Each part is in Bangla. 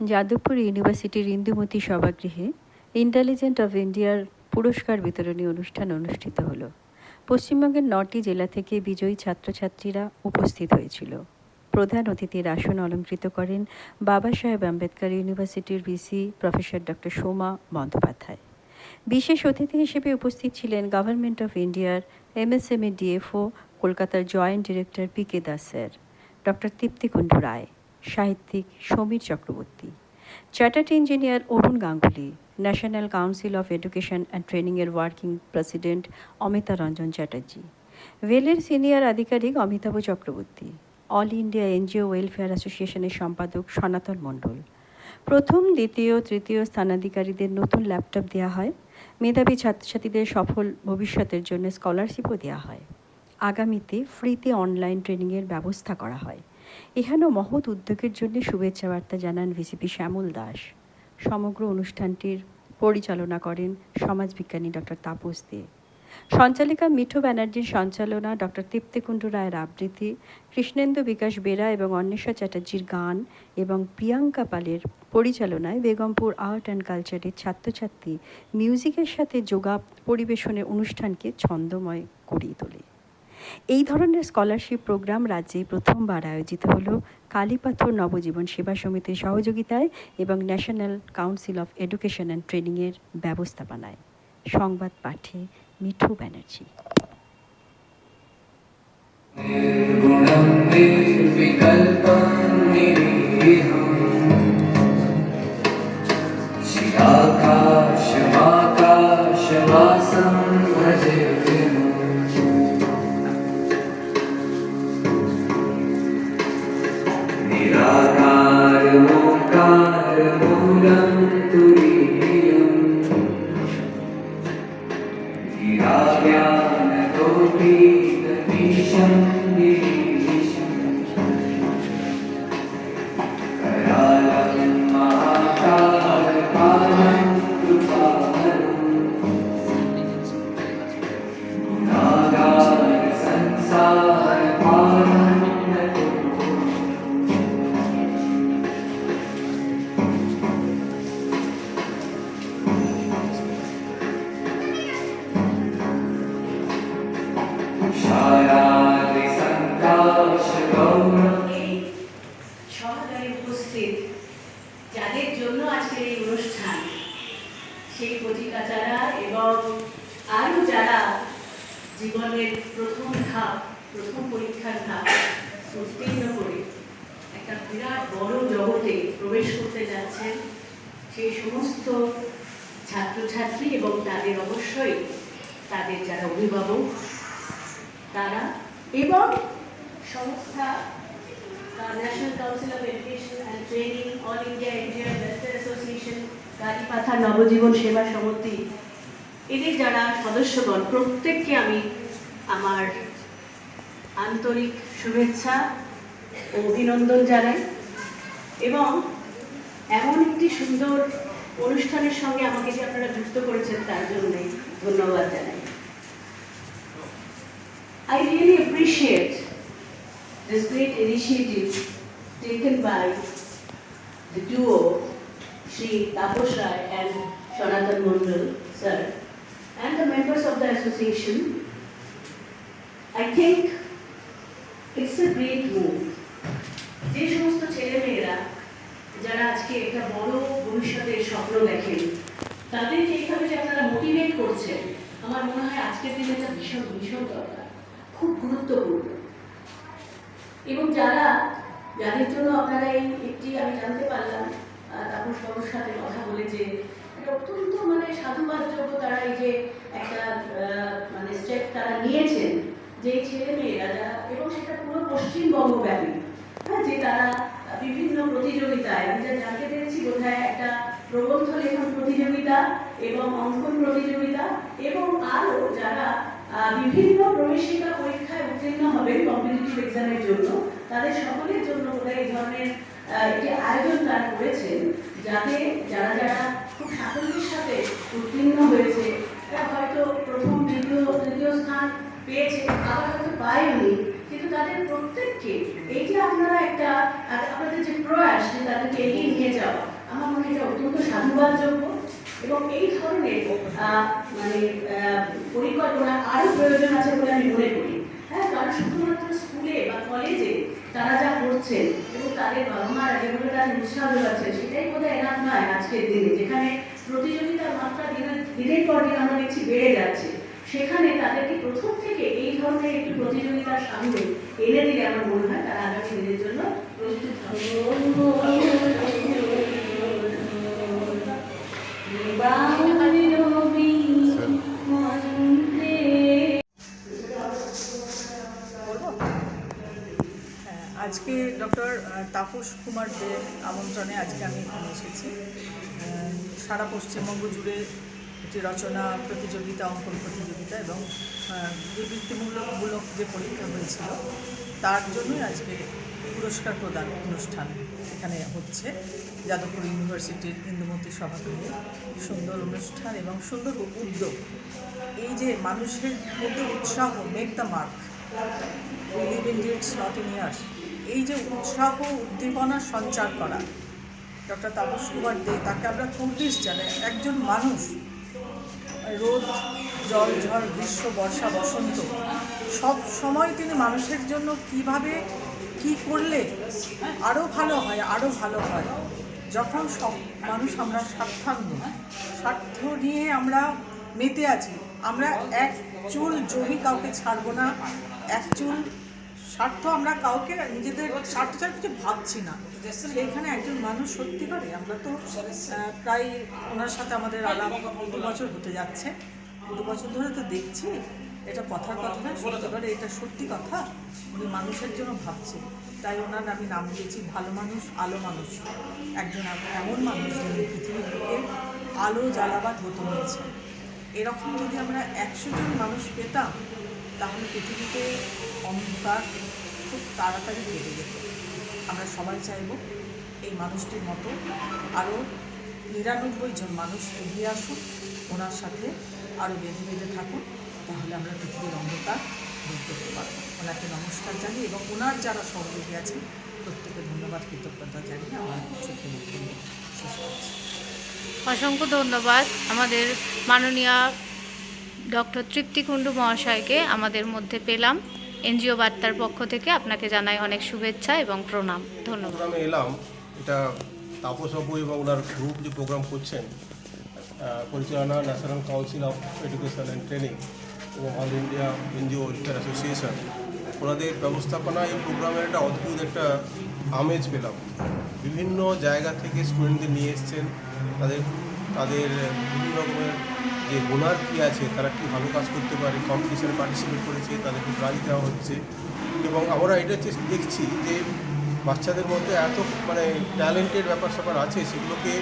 যাদবপুর ইউনিভার্সিটির ইন্দুমতি সভাগৃহে ইন্টেলিজেন্ট অফ ইন্ডিয়ার পুরস্কার বিতরণী অনুষ্ঠান অনুষ্ঠিত হলো। পশ্চিমবঙ্গের নটি জেলা থেকে বিজয়ী ছাত্রছাত্রীরা উপস্থিত হয়েছিল। প্রধান অতিথির আসন অলঙ্কৃত করেন বাবা সাহেব আম্বেদকর ইউনিভার্সিটির VC professor doctor Soma Bandyopadhyay. বিশেষ অতিথি হিসেবে উপস্থিত ছিলেন গভর্নমেন্ট অফ ইন্ডিয়ার এমএসএমই ডিএফও, কলকাতার joint director P K Das sir, doctor Triptikunda Roy. সাহিত্যিক Samir Chakraborty, chartered engineer Arun Ganguly, national council of education and ট্রেনিংয়ের ওয়ার্কিং প্রেসিডেন্ট অমিতা রঞ্জন চ্যাটার্জি ওয়েলের সিনিয়র আধিকারিক Amitabha Chakraborty, all India NGO welfare অ্যাসোসিয়েশনের সম্পাদক সনাতন মণ্ডল। প্রথম, দ্বিতীয়, তৃতীয় স্থানাধিকারীদের নতুন ল্যাপটপ দেওয়া হয়। মেধাবী ছাত্রছাত্রীদের সফল ভবিষ্যতের জন্য স্কলারশিপও দেওয়া হয়। আগামীতে ফ্রিতে অনলাইন ট্রেনিংয়ের ব্যবস্থা করা হয়। এখানেও মহৎ উদ্যোগের জন্য শুভেচ্ছা বার্তা জানান ভিসিপি শ্যামল দাস। সমগ্র অনুষ্ঠানটির পরিচালনা করেন সমাজবিজ্ঞানী ডক্টর তাপস দে। সঞ্চালিকা মিঠু ব্যানার্জির সঞ্চালনা ডক্টর তৃপ্তিকুণ্ড রায়ের আবৃত্তি, কৃষ্ণেন্দু বিকাশ বেরা এবং অন্বেষা চ্যাটার্জির গান এবং প্রিয়াঙ্কা পালের পরিচালনায় বেগমপুর আর্ট অ্যান্ড কালচারের ছাত্রছাত্রী মিউজিকের সাথে যোগা পরিবেশনের অনুষ্ঠানকে ছন্দময় করিয়ে তোলে। এই ধরনের স্কলারশিপ প্রোগ্রাম রাজ্যে প্রথমবার আয়োজিত হল। কালীপাথর নবজীবন সেবা সমিতির সহযোগিতায় এবং national council of education and ট্রেনিংয়ের ব্যবস্থাপনায়। সংবাদ পাঠে মিঠু ব্যানার্জি। Hallelujah. জীবনের প্রথম ধাপ, প্রথম পরীক্ষার ধাপ উত্তীর্ণ করে একটা বিরাট বড় জগতে প্রবেশ করতে যাচ্ছেন। সেই সমস্ত ছাত্রছাত্রী এবং তাদের অবশ্যই তাদের যারা অভিভাবক, তারা এবং সংস্থা national council of education and training all India Indian welfare association Kalipatha Nabajiban Seva Samiti এদের যারা সদস্যগণ, প্রত্যেককে আমি আমার আন্তরিক শুভেচ্ছা অভিনন্দন জানাই। এবং এমন একটি সুন্দর অনুষ্ঠানের সঙ্গে আমাকে যে আপনারা যুক্ত করেছেন, তার জন্য ধন্যবাদ জানাই। I really appreciate this great initiative taken by the duo Shri Tapas Roy and Sanatan Mondal sir and the members of the association I think it's a great move. যে সমস্ত ছেলেমেয়েরা যারা আজকে একটা বড় ভবিষ্যতের স্বপ্ন দেখেন, তাদেরকে এইভাবে যে আপনারা মোটিভেট করছেন, আমার মনে হয় আজকের দিনে এটা ভীষণ ভীষণ দরকার খুব গুরুত্বপূর্ণ এবং যারা, যাদের জন্য আপনারা এই একটি, আমি জানতে পারলাম তাপস বাবুর সাথে কথা বলে যে অত্যন্ত মানে সাধুবাদযোগ্য তারা এই যে একটা মানে স্টেপ তারা নিয়েছেন যে ছেলে মেয়েরা যারা, এবং সেটা পুরো পশ্চিমবঙ্গ ব্যাপী হ্যাঁ যে তারা বিভিন্ন প্রতিযোগিতায়, আমি যা জানতে পেরেছি বোধহয় একটা প্রবন্ধ লেখন প্রতিযোগিতা এবং অঙ্কন প্রতিযোগিতা, এবং আরও যারা বিভিন্ন প্রবেশিকা পরীক্ষায় উত্তীর্ণ হবেন কম্পিটিটিভ এক্সামের জন্য, তাদের সকলের জন্য বোধহয় এই ধরনের একটি আয়োজন তারা করেছেন, যাতে যারা যারা খুব সাফল্যের সাথে উত্তীর্ণ হয়েছে হয়তো প্রথম, দ্বিতীয়, তৃতীয় স্থান পেয়েছে আবার হয়তো পায়নি, কিন্তু তাদের প্রত্যেককে এই যে আপনারা একটা আপনাদের যে প্রয়াস যে তাদেরকে এগিয়ে নিয়ে যাওয়া, আমার মনে হয় অত্যন্ত সাধুবাদযোগ্য এবং এই ধরনের মানে পরিকল্পনা আরও প্রয়োজন আছে বলে আমি মনে করি। হ্যাঁ কারণ শুধুমাত্র স্কুলে বা কলেজে তারা যা করছেন এবং তাদের বাবা মারা যেভাবে তাদের উৎসাহ যোগাচ্ছেন, সেটাই বোধহয় এনাফ নয় আজকের দিনে, যেখানে প্রতিযোগিতার মাত্রা দিনের দিনের পর দিন আমরা দেখছি বেড়ে যাচ্ছে। সেখানে তাদেরকে প্রথম থেকে এই ধরনের একটি প্রতিযোগিতার সামনে এনে দিলে আমার মনে হয় তারা আগামী দিনের জন্য প্রস্তুত আজকে ডক্টর তাপস কুমার দে আমন্ত্রণে আজকে আমি এখানে এসেছি। সারা পশ্চিমবঙ্গ জুড়ে একটি রচনা, প্রতিযোগিতা, অঙ্কন প্রতিযোগিতা এবং যে বৃত্তিমূলকমূলক যে পরীক্ষা হয়েছিল, তার জন্যই আজকে পুরস্কার প্রদান অনুষ্ঠান এখানে হচ্ছে। যাদবপুর ইউনিভার্সিটির ইন্দুমতি সভাগৃহে। সুন্দর অনুষ্ঠান এবং সুন্দর উদ্যোগ। এই যে মানুষের মধ্যে উৎসাহ make the mark we in deeds not in years এই যে উৎসাহ, উদ্দীপনা সঞ্চার করা ডক্টর তাপস কুমার দে, তাকে আমরা চব্বিশ জানাই একজন মানুষ রোদ, জল, ঝড়, গ্রীষ্ম, বর্ষা, বসন্ত, সব সময় তিনি মানুষের জন্য কীভাবে কি করলে আরও ভালো হয় আরও ভালো হয়? যখন সব মানুষ আমরা স্বার্থাঙ্গ স্বার্থ নিয়ে আমরা মেতে আছি, আমরা এক চুল জমি কাউকে ছাড়বো না, এক চুল স্বার্থ আমরা কাউকে, নিজেদের স্বার্থ ছাড়া কিছু ভাবছি না। সেইখানে একজন মানুষ সত্যি করে, আমরা তো প্রায় ওনার সাথে আমাদের আলাপ দু বছর হতে যাচ্ছে। দু বছর ধরে তো দেখছি, এটা কথার কথা না সত্যি করে এটা সত্যি কথা, উনি মানুষের জন্য ভাবছে। তাই ওনার আমি নাম দিয়েছি, ভালো মানুষ, আলো মানুষ। একজন এমন মানুষ যিনি পৃথিবীর বুকে আলো জ্বালাবার হতে হয়েছে। এরকম যদি আমরা একশো জন মানুষ পেতাম, তাহলে পৃথিবীতে অন্ধকার খুব তাড়াতাড়ি কেটে যেত। আমরা সবাই চাইব এই মানুষটির মতো আরও নিরানব্বই জন মানুষ এগিয়ে আসুক, ওনার সাথে আরও বেঁধে বেঁধে থাকুন তাহলে আমরা পৃথিবীর অন্ধকার দূর করতে পারব। ওনাকে নমস্কার জানিয়ে এবং ওনার যারা সহযোগী আছেন প্রত্যেকে ধন্যবাদ, কৃতজ্ঞতা জানিয়ে আমার বক্তব্য শেষ করছি। অসংখ্য ধন্যবাদ আমাদের মাননীয় ডক্টর তৃপ্তি কুণ্ডু মহাশয়কে। আমাদের মধ্যে পেলাম। এনজিও বার্তার পক্ষ থেকে আপনাকে জানাই অনেক শুভেচ্ছা এবং প্রণাম। ধন্যবাদ। প্রোগ্রামে এলাম। এটা তাপসবাবু এবং ওনার গ্রুপ যে প্রোগ্রাম করছেন পরিচালনা national council of education and training এবং all India NGO welfare association ওনাদের ব্যবস্থাপনা এই প্রোগ্রামের একটা অদ্ভুত একটা আমেজ পেলাম। বিভিন্ন জায়গা থেকে স্টুডেন্টদের নিয়ে এসছেন, তাদের তাদের বিভিন্ন রকমের যে বোনার কী আছে, তারা কী ভালো কাজ করতে পারে কম্পিটিশনে পার্টিসিপেট করেছে, তাদেরকে প্রাইজ দেওয়া হচ্ছে। এবং আমরা এটা দেখছি যে বাচ্চাদের মধ্যে এত মানে ট্যালেন্টেড ব্যাপার স্যাপার আছে, সেগুলোকে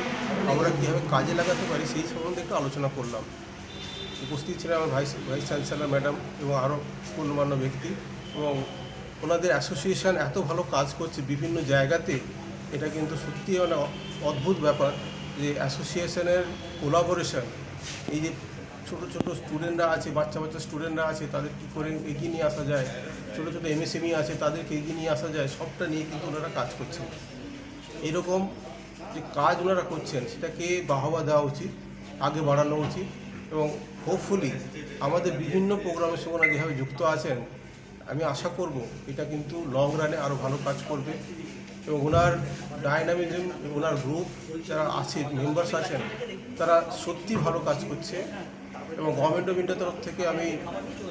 আমরা কীভাবে কাজে লাগাতে পারি, সেই সম্বন্ধে একটু আলোচনা করলাম। উপস্থিত ছিলেন আমার ভাইস ভাইস চ্যান্সেলর ম্যাডাম এবং আরও গণ্যমান্য ব্যক্তি এবং ওনাদের অ্যাসোসিয়েশন এত ভালো কাজ করছে বিভিন্ন জায়গাতে, এটা কিন্তু সত্যি মানে অদ্ভুত ব্যাপার যে অ্যাসোসিয়েশনের কোলাবোরেশন এই যে ছোটো ছোটো স্টুডেন্টরা আছে, বাচ্চা বাচ্চা স্টুডেন্টরা আছে, তাদের কী করে এগিয়ে নিয়ে আসা যায়? ছোটো ছোটো এমএসএমই আছে, তাদেরকে এগিয়ে নিয়ে আসা যায়, সবটা নিয়ে কিন্তু ওনারা কাজ করছেন। এরকম যে কাজ ওনারা করছেন, সেটাকে বাহবা দেওয়া উচিত, আগে বাড়ানো উচিত এবং হোপফুলি আমাদের বিভিন্ন প্রোগ্রামের সঙ্গে ওনারা যেভাবে যুক্ত আছেন, আমি আশা করব এটা কিন্তু লং রানে আরও ভালো কাজ করবে এবং ওনার ডাইনামিজম ওনার গ্রুপ যারা আছে মেম্বার্স আছেন, তারা সত্যি ভালো কাজ করছে। এবং গভর্নমেন্ট অফ ইন্ডিয়ার তরফ থেকে আমি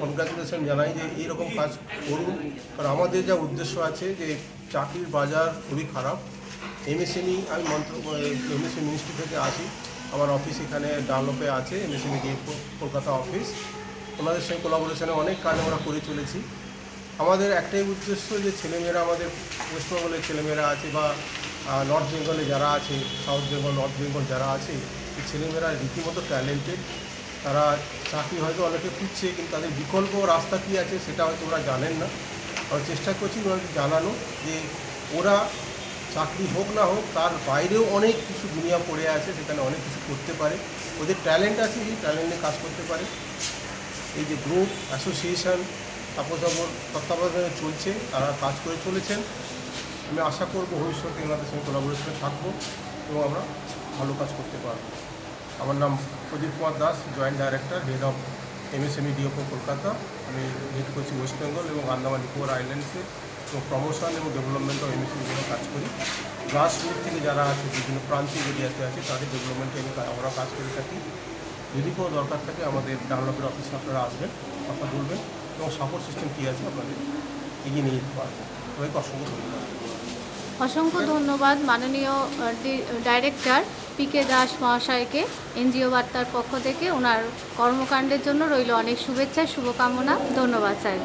কনগ্রাচুলেশন জানাই যে এইরকম কাজ করুন। কারণ আমাদের যা উদ্দেশ্য আছে যে চাকরির বাজার খুবই খারাপ। এমএসএমই আমি মন্ত্র এমএসএমই মিনিস্ট্রি থেকে আসি। আমার অফিস এখানে ডানলোপে আছে এমএসএমই গেট কলকাতা অফিস ওনাদের সঙ্গে কোলাবোরেশনে অনেক কাজ আমরা করে চলেছি। আমাদের একটাই উদ্দেশ্য যে ছেলেমেয়েরা আমাদের ওয়েস্টবেঙ্গলের ছেলেমেয়েরা আছে বা নর্থ বেঙ্গলে যারা আছে সাউথ বেঙ্গল নর্থ বেঙ্গল যারা আছে ছেলেমেয়েরা রীতিমতো ট্যালেন্টেড তারা চাকরি হয়তো অনেকে খুঁজছে, কিন্তু তাদের বিকল্প রাস্তা কী আছে সেটা হয়তো ওরা জানেন না। আমরা চেষ্টা করছি ওনাদের জানানো যে ওরা চাকরি হোক না হোক, তার বাইরেও অনেক কিছু দুনিয়া পড়ে আছে, সেখানে অনেক কিছু করতে পারে। ওদের ট্যালেন্ট আছে, সেই ট্যালেন্টে কাজ করতে পারে। এই যে গ্রুপ, অ্যাসোসিয়েশন তাপসাবর তত্ত্বাবধানে চলছে, তারা কাজ করে চলেছেন। আমি আশা করব ভবিষ্যতে ওনাদের সঙ্গে কোলাবোরেশনে থাকব এবং আমরা ভালো কাজ করতে পারব। আমার নাম Pradip Kumar Das joint director head of MSME ডিওপো Kolkata আমি হেড করছি ওয়েস্ট বেঙ্গল এবং আন্দামান নিকোবর আইল্যান্ডসে এবং প্রমোশন এবং ডেভেলপমেন্ট অফ এমএসএমই জন্য কাজ করি। গ্রাস রুট থেকে যারা আছে, বিভিন্ন প্রান্তিক এরিয়াতে আছে, তাদের ডেভেলপমেন্টে আমি আমরা কাজ করে থাকি। যদি কোনো দরকার থাকে, আমাদের ডানলপের অফিসে আপনারা আসবেন, কথা বলবেন এবং সাপোর্ট সিস্টেম কী আছে, আপনাদের এগিয়ে নিয়ে যেতে পারবেন। সবাইকে অসংখ্য ধন্যবাদ। অসংখ্য ধন্যবাদ মাননীয় ডাইরেক্টর পি কে দাস মহাশয়কে, এনজিও বার্তার পক্ষ থেকে। ওনার কর্মকাণ্ডের জন্য রইল অনেক শুভেচ্ছা, শুভকামনা। ধন্যবাদ স্যার